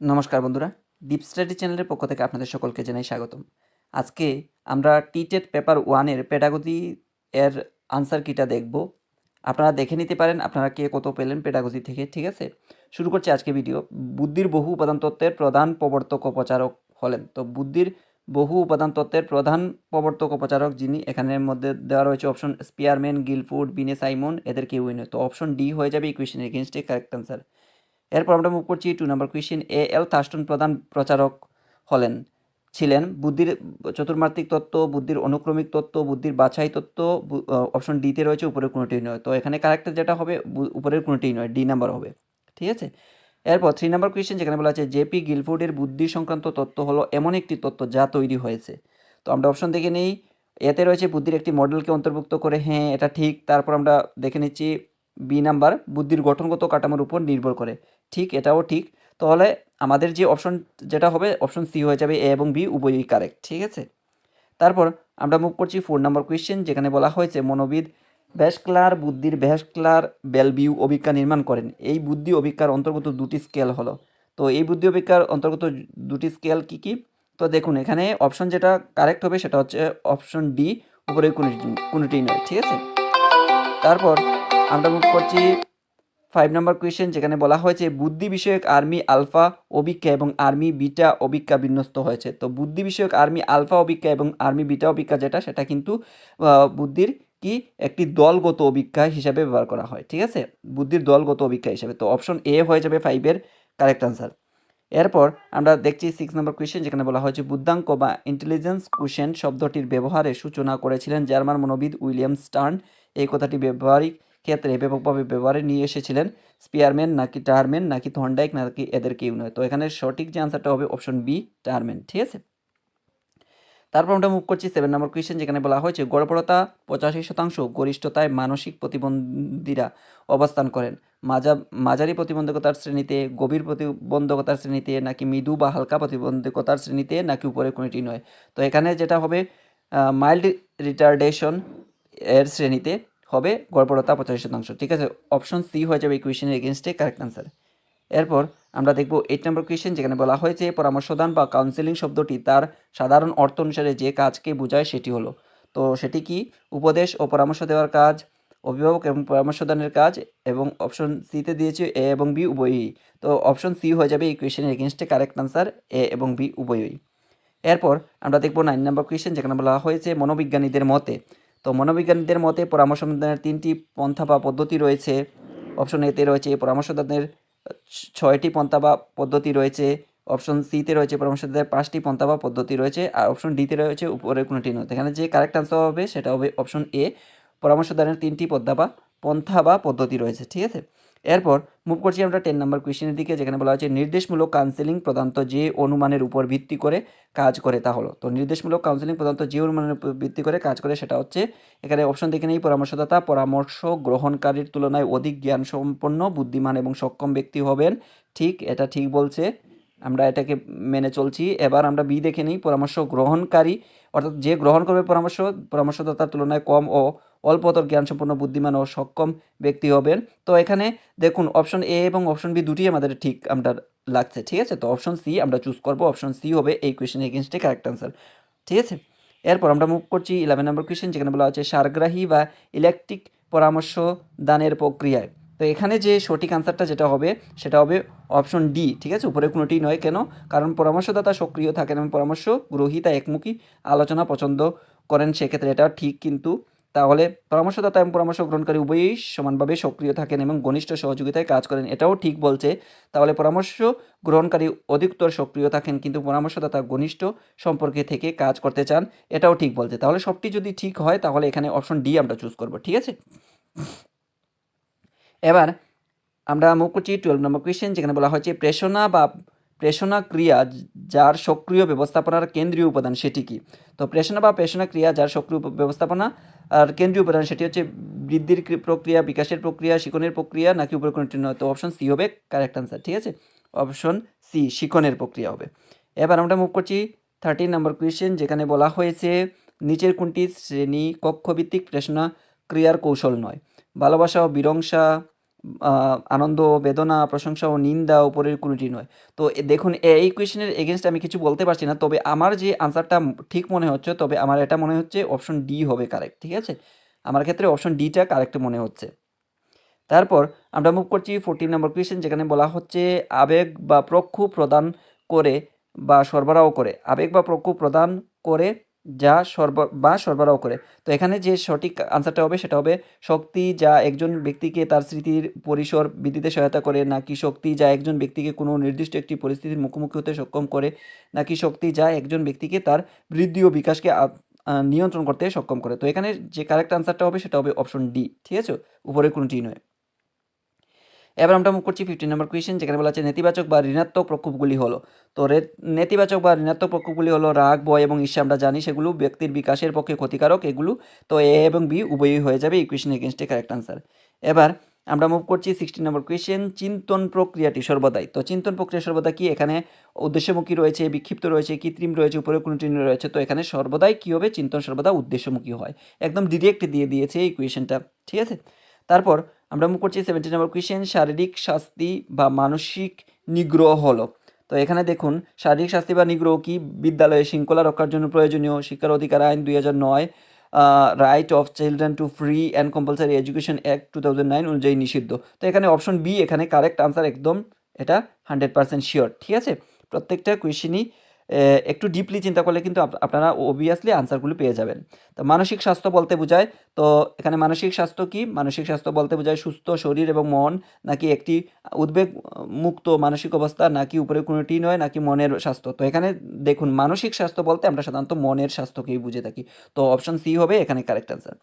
নমস্কার বন্ধুরা deep study চ্যানেলের পক্ষ থেকে আপনাদের সকলকে জানাই স্বাগতম। আজকে আমরা টিটেট পেপার ওয়ানের পেডাগজি এর আনসার কিটা দেখব। আপনারা দেখে নিতে পারেন আপনারা কে কত পেলেন পেডাগজি থেকে, ঠিক আছে? শুরু করছি আজকে ভিডিও বুদ্ধির বহু উপাদান তত্ত্বের প্রধান প্রবর্তক উপচারক হলেন। তো বুদ্ধির বহু উপাদান তত্ত্বের প্রধান প্রবর্তক ও প্রচারক যিনি, এখানের মধ্যে দেওয়া রয়েছে অপশন স্পিয়ারম্যান গিলফুড বিনে সাইমন এদের কেউই নয় তো অপশন ডি হয়ে যাবে ইকুয়েশন এগেনস্টে কারেক্ট আনসার এরপর আমরা মুভ করছি to number question A L Thurston প্রধান প্রচারক হলেন, ছিলেন। বুদ্ধির চতুর্মাত্রিক তত্ত্ব, বুদ্ধির অনুক্রমিক তত্ত্ব, বুদ্ধির বাছাই তত্ত্ব অপশন ডিতে রয়েছে, উপরের কোনোটি নয়। তো এখানে কারেক্টার যেটা হবে উপরের কোনোটিই নয় ডি নাম্বার হবে। ঠিক আছে? এরপর থ্রি নাম্বার কোয়েশ্চেন যেখানে বলা আছে জেপি গিলফোর্ডের বুদ্ধি সংক্রান্ত তত্ত্ব হলো এমন একটি তত্ত্ব যা তৈরি হয়েছে। তো আমরা অপশন দেখে নেই। এতে রয়েছে, বুদ্ধির একটি মডেলকে অন্তর্ভুক্ত করে হ্যাঁ এটা ঠিক। তারপর আমরা দেখে নিচ্ছি বি নাম্বার বুদ্ধির গঠনগত কাঠামোর উপর নির্ভর করে। ঠিক, এটাও ঠিক। তাহলে আমাদের যে অপশন যেটা হবে অপশন সি হয়ে যাবে এ এবং বি উভয়ই কারেক্ট ঠিক আছে? তারপর আমরা মুভ করছি ফোর নাম্বার কোয়েশ্চেন যেখানে বলা হয়েছে, মনোবিদ ভ্যাসক্লার বুদ্ধির ভ্যাসক্লার বেলভিউ অভিজ্ঞা নির্মাণ করেন। এই বুদ্ধি অভিজ্ঞার অন্তর্গত দুটি স্কেল হলো। তো এই বুদ্ধি অভিজ্ঞার অন্তর্গত দুটি স্কেল কি কি? তো দেখুন, এখানে অপশন যেটা কারেক্ট হবে, সেটা হচ্ছে অপশন ডি উপরে কোনোটি কোনোটি নয়, ঠিক আছে? তারপর আমরা মুভ করছি ফাইভ নাম্বার কোয়েশ্চেন যেখানে বলা হয়েছে, বুদ্ধি বিষয়ক আর্মি আলফা অভিজ্ঞা এবং আর্মি বিটা অভিজ্ঞা বিন্যস্ত হয়েছে। তো বুদ্ধি বিষয়ক আর্মি আলফা অভিজ্ঞা এবং আর্মি বিটা অভিজ্ঞা যেটা, সেটা কিন্তু বুদ্ধির কি? একটি দলগত অভিজ্ঞা হিসাবে ব্যবহার করা হয়, ঠিক আছে? বুদ্ধির দলগত অভিজ্ঞা হিসাবে। তো অপশন এ হয়ে যাবে ফাইভের কারেক্ট আনসার এরপর আমরা দেখছি সিক্স নম্বর কোয়েশ্চেন যেখানে বলা হয়েছে, বুদ্ধাঙ্ক বা ইন্টেলিজেন্স কোশ্চেন শব্দটির ব্যবহারে সূচনা করেছিলেন জার্মান মনোবিদ উইলিয়াম স্টার্ন। এই কথাটি ব্যবহারিক ক্ষেত্রে ব্যাপকভাবে ব্যবহারে নিয়ে এসেছিলেন স্পিয়ারম্যান নাকি টারম্যান নাকি থন্ডাইক নাকি এদের কেউ নয় তো এখানে সঠিক যে আনসারটা হবে অপশন বি টারম্যান ঠিক আছে? তারপর আমরা মুভ করছি সেভেন নম্বর কোয়েশ্চেন যেখানে বলা হয়েছে, গড়পড়তা পঁচাশি শতাংশ গরিষ্ঠতায় মানসিক প্রতিবন্ধীরা অবস্থান করেন। মাজা, মাঝারি প্রতিবন্ধকতার শ্রেণীতে, গভীর প্রতিবন্ধকতার শ্রেণীতে, নাকি মৃদু বা হালকা প্রতিবন্ধকতার শ্রেণীতে, নাকি উপরে কোনোটি নয়? তো এখানে যেটা হবে মাইল্ড রিটার্ডেশন এর শ্রেণীতে হবে, গড়পড়তা পঁচাশি শতাংশ। ঠিক আছে? অপশন সি হয়ে যাবে ইকুয়েশনের এগেনস্টে কারেক্ট আনসার এরপর আমরা দেখব এইট নম্বর কোয়েশ্চেন যেখানে বলা হয়েছে পরামর্শদান বা কাউন্সেলিং শব্দটি তার সাধারণ অর্থ অনুসারে যে কাজকে বোঝায় সেটি হলো। তো সেটি কি? উপদেশ ও পরামর্শ দেওয়ার কাজ, অভিভাবক এবং পরামর্শদানের কাজ, এবং অপশন সিতে দিয়েছে এ এবং বি উভয়ই। তো অপশন সি হয়ে যাবে এই কোয়েশ্চেনের এগেনস্টে কারেক্ট আনসার এ এবং বি উভয়ই। এরপর আমরা দেখব নাইন নম্বর কোয়েশ্চেন যেখানে বলা হয়েছে মনোবিজ্ঞানীদের মতে তো মনোবিজ্ঞানীদের মতে পরামর্শ অনুদানের তিনটি পন্থা বা পদ্ধতি রয়েছে। অপশন এতে রয়েছে পরামর্শদানের ছয়টি পন্থা বা পদ্ধতি রয়েছে। অপশন সিতে রয়েছে পরামর্শদানের পাঁচটি পন্থা বা পদ্ধতি রয়েছে। আর অপশন ডিতে রয়েছে উপরের কোনোটি নয়। এখানে যে কারেক্ট আনসার হবে সেটা হবে অপশন এ। পরামর্শদানের তিনটি পদ্মা বা পন্থা বা পদ্ধতি রয়েছে। ঠিক আছে? এরপর মুভ করছি আমরা টেন নাম্বার কোয়েশ্চেনের দিকে, যেখানে বলা হয়েছে নির্দেশমূলক কাউন্সেলিং প্রধানত যে অনুমানের উপর ভিত্তি করে কাজ করে, তা হলো। তো নির্দেশমূলক কাউন্সেলিং প্রধানত যে অনুমানের উপর ভিত্তি করে কাজ করে, সেটা হচ্ছে এখানে অপশন দেখে নেই, পরামর্শদাতা, পরামর্শ গ্রহণকারীর তুলনায় অধিক জ্ঞান সম্পন্ন বুদ্ধিমান এবং সক্ষম ব্যক্তি হবেন। ঠিক, এটা ঠিক বলছে। আমরা এটাকে মেনে চলছি। এবার আমরা বি দেখে নিই, পরামর্শ গ্রহণকারী, অর্থাৎ যে গ্রহণ করবে পরামর্শ, পরামর্শদাতার তুলনায় কম ও অল্পতর জ্ঞানসম্পন্ন, বুদ্ধিমান ও সক্ষম ব্যক্তি হবেন। তো এখানে দেখুন অপশন এ এবং অপশন বি দুটি আমাদের ঠিক আমরা লাগছে, ঠিক আছে? তো অপশন সি আমরা চুজ করব অপশন সি হবে এই কোয়েশ্চেন এগেনস্টে কারেক্ট আনসার ঠিক আছে? এরপর আমরা মুভ করছি ইলেভেন নম্বর কোয়েশ্চেন যেখানে বলা হচ্ছে সারগ্রাহী বা ইলেকট্রিক পরামর্শ দানের প্রক্রিয়ায়। তো এখানে যে সঠিক আনসারটা যেটা হবে, সেটা হবে অপশন ডি ঠিক আছে? উপরে কোনোটি নয় কেন? কারণ পরামর্শদাতা সক্রিয় থাকেন এবং পরামর্শ গ্রহীতা একমুখী আলোচনা পছন্দ করেন, সেক্ষেত্রে এটা ঠিক কিন্তু তাহলে পরামর্শদাতা এবং পরামর্শ গ্রহণকারী উভয়ই সমানভাবে সক্রিয় থাকেন এবং ঘনিষ্ঠ সহযোগিতায় কাজ করেন। এটাও ঠিক বলছে। তাহলে পরামর্শ গ্রহণকারী অধিকতর সক্রিয় থাকেন কিন্তু পরামর্শদাতা ঘনিষ্ঠ সম্পর্কে থেকে কাজ করতে চান, এটাও ঠিক বলছে। তাহলে সবটি যদি ঠিক হয়, তাহলে এখানে অপশন ডি আমরা চুজ করব, ঠিক আছে? এবার আমরা মুখ করছি টুয়েলভ নম্বর কোয়েশ্চেন যেখানে বলা হয়েছে, প্রেষণা বা প্রেষণা ক্রিয়া যার সক্রিয় ব্যবস্থাপনার কেন্দ্রীয় উপাদান সেটি কি? তো প্রেষণা বা প্রেষণা ক্রিয়া যার সক্রিয় ব্যবস্থাপনা, আর কেন্দ্রীয় উপাদান সেটি হচ্ছে বৃদ্ধির প্রক্রিয়া, বিকাশের প্রক্রিয়া, শিখনের প্রক্রিয়া, নাকি উপরে নয় তো অপশন সি হবে কারেক্ট আনসার ঠিক আছে? অপশন সি শিখনের প্রক্রিয়া হবে। এবার আমরা মুভ করছি থার্টিন নম্বর কোয়েশ্চেন যেখানে বলা হয়েছে, নিচের কোনটি শ্রেণি কক্ষভিত্তিক প্রেষণা ক্রিয়ার কৌশল নয়? ভালোবাসা ও বিরংসা আনন্দ, বেদনা, প্রশংসা ও নিন্দা উপরের কোনোটি নয়। তো দেখুন এই কোয়েশ্চেনের এগেনস্ট আমি কিছু বলতে পারছি না, তবে আমার যে আনসারটা ঠিক মনে হচ্ছে, তবে আমার এটা মনে হচ্ছে অপশন ডি হবে কারেক্ট ঠিক আছে? আমার ক্ষেত্রে অপশন ডিটা কারেক্ট মনে হচ্ছে। তারপর আমরা মুভ করছি ফোরটিন নম্বর কোয়েশ্চেন যেখানে বলা হচ্ছে আবেগ বা প্রক্ষু প্রদান করে বা সরবরাহ করে। আবেগ বা প্রক্ষু প্রদান করে যা সরব বা সরবরাহ করে। তো এখানে যে সঠিক আনসারটা হবে, সেটা হবে শক্তি যা একজন ব্যক্তিকে তার স্মৃতির পরিসর বৃদ্ধিতে সহায়তা করে, নাকি শক্তি যা একজন ব্যক্তিকে কোনো নির্দিষ্ট একটি পরিস্থিতির মুখোমুখি হতে সক্ষম করে, নাকি শক্তি যা একজন ব্যক্তিকে তার বৃদ্ধি ও বিকাশকে নিয়ন্ত্রণ করতে সক্ষম করে। তো এখানে যে কারেক্ট আনসারটা হবে, সেটা হবে অপশন ডি ঠিক আছে? উপরে কোনোটি নয়। এবার আমরা মুখ করছি ফিফটিন নম্বর কোয়েশ্চেন যেখানে বলা আছে, নেতিবাচক বা ঋণাত্মক প্রকোপগুলি হলো। তো নেতিবাচক বা ঋণাত্মক প্রকোপগুলি হলো রাগ, ভয় এবং ঈর্ষা। আমরা জানি সেগুলো ব্যক্তির বিকাশের পক্ষে ক্ষতিকারক, এগুলো তো এ এবং বি উভয়ই হয়ে যাবে এই কোয়েশ্চেন এগেনস্টে কারেক্ট আনসার এবার আমরা মুভ করছি সিক্সটিন নম্বর কোয়েশ্চেন চিন্তন প্রক্রিয়াটি সর্বদাই। তো চিন্তন প্রক্রিয়া সর্বদা কি? এখানে উদ্দেশ্যমুখী রয়েছে, বিক্ষিপ্ত রয়েছে, কৃত্রিম রয়েছে, উপরে কোনোটি রয়েছে। তো এখানে সর্বদাই কী হবে? চিন্তন সর্বদা উদ্দেশ্যমুখী হয়। একদম ডিরেক্ট দিয়ে দিয়েছে এই কোয়েশ্চেনটা ঠিক আছে? তারপর আমরা মুখ করছি সেভেন্টিন নম্বর কোয়েশ্চেন শারীরিক শাস্তি বা মানসিক নিগ্রহ হলো। তো এখানে দেখুন, শারীরিক শাস্তি বা নিগ্রহ কি? বিদ্যালয়ে শৃঙ্খলা রক্ষার জন্য প্রয়োজনীয় শিক্ষার অধিকার আইন দুই হাজার নয় right of children to free and compulsory education act two thousand nine অনুযায়ী নিষিদ্ধ। তো এখানে অপশন বি এখানে কারেক্ট আনসার একদম, এটা হান্ড্রেড পার্সেন্ট শিওর ঠিক আছে? প্রত্যেকটা কোয়েশ্চেনই একটু ডিপলি চিন্তা করলে কিন্তু আপ- আপনারা অবভিয়াসলি আনসারগুলো পেয়ে যাবেন। তো মানসিক স্বাস্থ্য বলতে বোঝায়, তো এখানে মানসিক স্বাস্থ্য কি? মানসিক স্বাস্থ্য বলতে বোঝায় সুস্থ শরীর এবং মন নাকি একটি উদ্বেগ মুক্ত মানসিক অবস্থা, নাকি উপরে কোনোটি নয়, নাকি মনের স্বাস্থ্য? তো এখানে দেখুন, মানসিক স্বাস্থ্য বলতে আমরা সাধারণত মনের স্বাস্থ্যকেই বুঝে থাকি। তো অপশন সি হবে এখানে কারেক্ট অ্যান্সার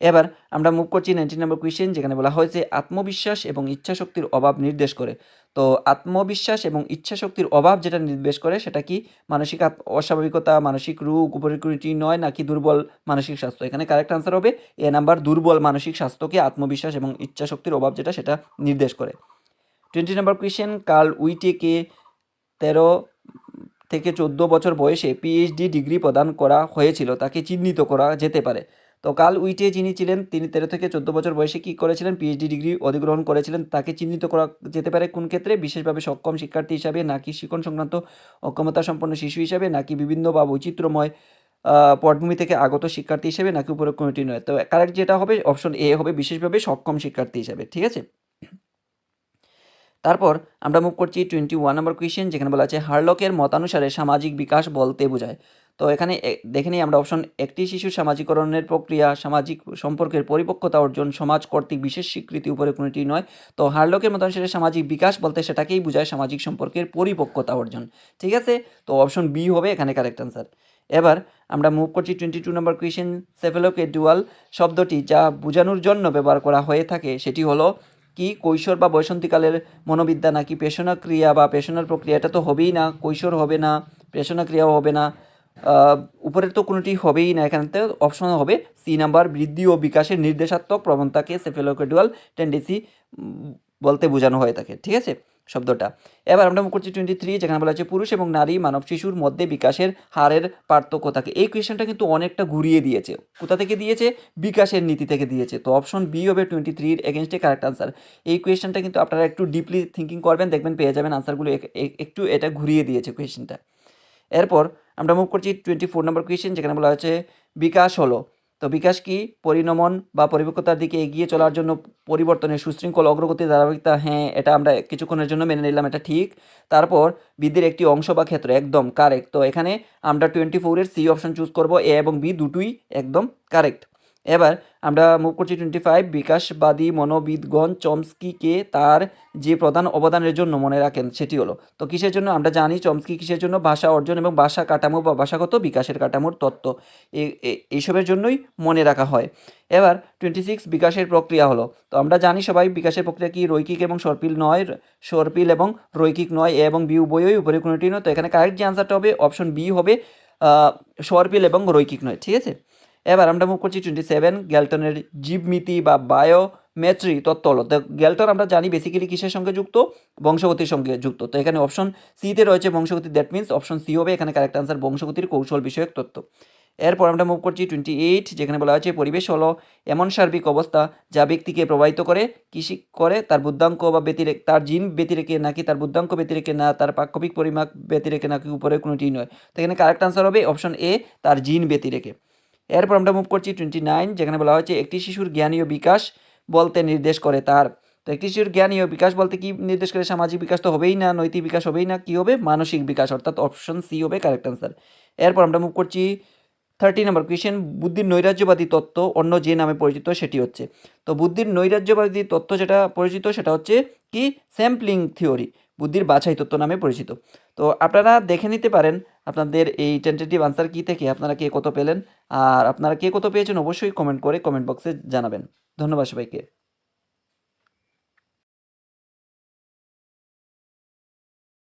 এবার আমরা মুভ করছি নাইনটিন নম্বর কোয়েশ্চেন যেখানে বলা হয়েছে আত্মবিশ্বাস এবং ইচ্ছাশক্তির অভাব নির্দেশ করে। তো আত্মবিশ্বাস এবং ইচ্ছাশক্তির অভাব যেটা নির্দেশ করে, সেটা কি? মানসিক অস্বাভাবিকতা, মানসিক রোগ উপরিকৃতি নয়, নাকি দুর্বল মানসিক স্বাস্থ্য? এখানে কারেক্ট আনসার হবে, এ নাম্বার দুর্বল মানসিক স্বাস্থ্যকে আত্মবিশ্বাস এবং ইচ্ছাশক্তির অভাব যেটা, সেটা নির্দেশ করে। টোয়েন্টি নাম্বার কোয়েশ্চেন কার্ল উইটেকে তেরো থেকে চোদ্দ বছর বয়সে পিএইচডি ডিগ্রি প্রদান করা হয়েছিল, তাকে চিহ্নিত করা যেতে পারে। তো কাল উইটে যিনি ছিলেন, তিনি তেরো থেকে চোদ্দ বছর বয়সে কী করেছিলেন পিএইচডি ডিগ্রি অধিগ্রহণ করেছিলেন, তাকে চিহ্নিত করা যেতে পারে কোন ক্ষেত্রে? বিশেষভাবে সক্ষম শিক্ষার্থী হিসাবে নাকি শিক্ষণ সংক্রান্ত অক্ষমতা সম্পন্ন শিশু হিসাবে, নাকি বিভিন্ন বা বৈচিত্র্যময় পটভূমি থেকে আগত শিক্ষার্থী হিসেবে, নাকি উপরে কোনোটি নয়? তো কারেক্ট যেটা হবে অপশন এ হবে বিশেষভাবে সক্ষম শিক্ষার্থী হিসাবে, ঠিক আছে? তারপর আমরা মুভ করছি টোয়েন্টি ওয়ান নম্বর কোয়েশ্চেন যেখানে বলা আছে, হার্লকের মতানুসারে সামাজিক বিকাশ বলতে বোঝায়। তো এখানে দেখে নিই আমরা অপশন একটি শিশু সামাজিকরণের প্রক্রিয়া, সামাজিক সম্পর্কের পরিপক্কতা অর্জন, সমাজ কর্তৃক বিশেষ স্বীকৃতি উপরে কোনোটি নয়। তো হার্লকের মতানুসারে সামাজিক বিকাশ বলতে সেটাকেই বোঝায় সামাজিক সম্পর্কের পরিপক্কতা অর্জন। ঠিক আছে? তো অপশন বি হবে এখানে কারেক্ট আনসার এবার আমরা মুভ করছি twenty two number question cephalocaudal শব্দটি যা বোঝানোর জন্য ব্যবহার করা হয়ে থাকে, সেটি হলো, কি কৈশোর বা বসন্তীকালের মনোবিদ্যা নাকি পেশনা ক্রিয়া বা পেশনার প্রক্রিয়া? এটা তো হবেই না, কৈশোর হবে না পেশনা ক্রিয়াও হবে না। আহ, উপরের তো কোনোটি হবেই না এখান থেকে অপশন হবে। সি নাম্বার বৃদ্ধি ও বিকাশের নির্দেশাত্মক প্রবণতাকে সেফেলোকেডুয়াল টেন্ডেন্সি বলতে বোঝানো হয়ে থাকে ঠিক আছে? শব্দটা। এবার আমরা করছি টোয়েন্টি থ্রি যেখানে বলা হচ্ছে পুরুষ এবং নারী মানব শিশুর মধ্যে বিকাশের হারের পার্থক্য থাকে এই কোয়েশ্চেনটা কিন্তু অনেকটা ঘুরিয়ে দিয়েছে। কোথা থেকে দিয়েছে? বিকাশের নীতি থেকে দিয়েছে। তো অপশন বি হবে টোয়েন্টি থ্রির এগেনস্টে কারেক্ট আনসার এই কোয়েশ্চেনটা কিন্তু আপনারা একটু ডিপলি থিঙ্কিং করবেন দেখবেন পেয়ে যাবেন আনসারগুলো এক- এক- একটু এটা ঘুরিয়ে দিয়েছে কোয়েশ্চেনটা এরপর আমরা মুভ করছি টোয়েন্টি ফোর নম্বর কোয়েশ্চেন যেখানে বলা হয়েছে, বিকাশ হলো। তো বিকাশ কি পরিণমন বা পরিপক্কতার দিকে এগিয়ে চলার জন্য পরিবর্তনের সুশৃঙ্খল অগ্রগতি ধারাবাহিকতা? হ্যাঁ এটা আমরা কিছুক্ষণের জন্য মেনে নিলাম, এটা ঠিক। তারপর বৃদ্ধির একটি অংশ বা ক্ষেত্র, একদম কারেক্ট তো এখানে আমরা টোয়েন্টি ফোরের সি অপশন চুজ করব এ এবং বি দুটোই একদম কারেক্ট এবার আমরা মুভ করছি টোয়েন্টি ফাইভ বিকাশবাদী মনোবিদগণ চমস্কিকে তার যে প্রধান অবদানের জন্য মনে রাখেন সেটি হলো। তো কিসের জন্য? আমরা জানি চমস্কি কিসের জন্য? ভাষা অর্জন এবং ভাষা কাঠামো বা ভাষাগত বিকাশের কাঠামোর তত্ত্ব। এইসবের জন্যই মনে রাখা হয়। এবার টোয়েন্টি সিক্স বিকাশের প্রক্রিয়া হলো। তো আমরা জানি সবাই বিকাশের প্রক্রিয়া কি? রৈখিক এবং সর্পিল নয় সর্পিল এবং রৈখিক নয়, এ এবং বি উভয়ই উপরে কোনোটি নয়। তো এখানে কারেক্ট যে আনসারটা হবে অপশন বি হবে সর্পিল এবং রৈখিক নয়। ঠিক আছে? এবার আমরা মুভ করছি টোয়েন্টি সেভেন গ্যালটনের জীবমিতি বা বায়োমেট্রি তত্ত্ব হলো। গ্যালটন আমরা জানি বেসিক্যালি কিসের সঙ্গে যুক্ত? বংশগতির সঙ্গে যুক্ত। তো এখানে অপশন সিতে রয়েছে বংশগতি দ্যাট মিন্স অপশন সি হবে এখানে কারেক্ট আনসার বংশগতির কৌশল বিষয়ক তত্ত্ব। এরপর আমরা মুভ করছি টোয়েন্টি এইট যেখানে বলা হয়েছে পরিবেশ হলো এমন সার্বিক অবস্থা যা ব্যক্তিকে প্রভাবিত করে, কৃষি করে, তার বুদ্ধাঙ্ক বা ব্যতিরেক তার জিন ব্যতিরেকে নাকি তার বুদ্ধাঙ্ক ব্যতিরেকে না, তার পাক্ষবিক পরিমাপ ব্যতিরেকে নাকি উপরে কোনোটি নয়। তো এখানে কারেক্ট আনসার হবে অপশন এ তার জিন ব্যতিরেকে। এরপর আমরা মুভ করছি টোয়েন্টি নাইন যেখানে বলা হয়েছে একটি শিশুর জ্ঞানীয় বিকাশ বলতে নির্দেশ করে তার। তো একটি শিশুর জ্ঞানীয় বিকাশ বলতে কি নির্দেশ করে? সামাজিক বিকাশ তো হবেই না, নৈতিক বিকাশ হবেই না, কি হবে? মানসিক বিকাশ, অর্থাৎ অপশন সি হবে কারেক্ট আনসার এরপর আমরা মুভ করছি থার্টি নম্বর কোয়েশ্চেন বুদ্ধির নৈরাজ্যবাদী তত্ত্ব, অন্য যে নামে পরিচিত সেটি হচ্ছে। তো বুদ্ধির নৈরাজ্যবাদী তত্ত্ব যেটা পরিচিত, সেটা হচ্ছে কি? স্যাম্পলিং থিওরি বুদ্ধির বাছাই তত্ত্ব নামে পরিচিত। তো আপনারা দেখে নিতে পারেন আপনাদের এই টেন্টেটিভ আনসার কী থেকে আপনারা কে কত পেলেন? আর আপনারা কে কত পেয়েছেন? অবশ্যই কমেন্ট করে কমেন্ট বক্সে জানাবেন। ধন্যবাদ সবাইকে।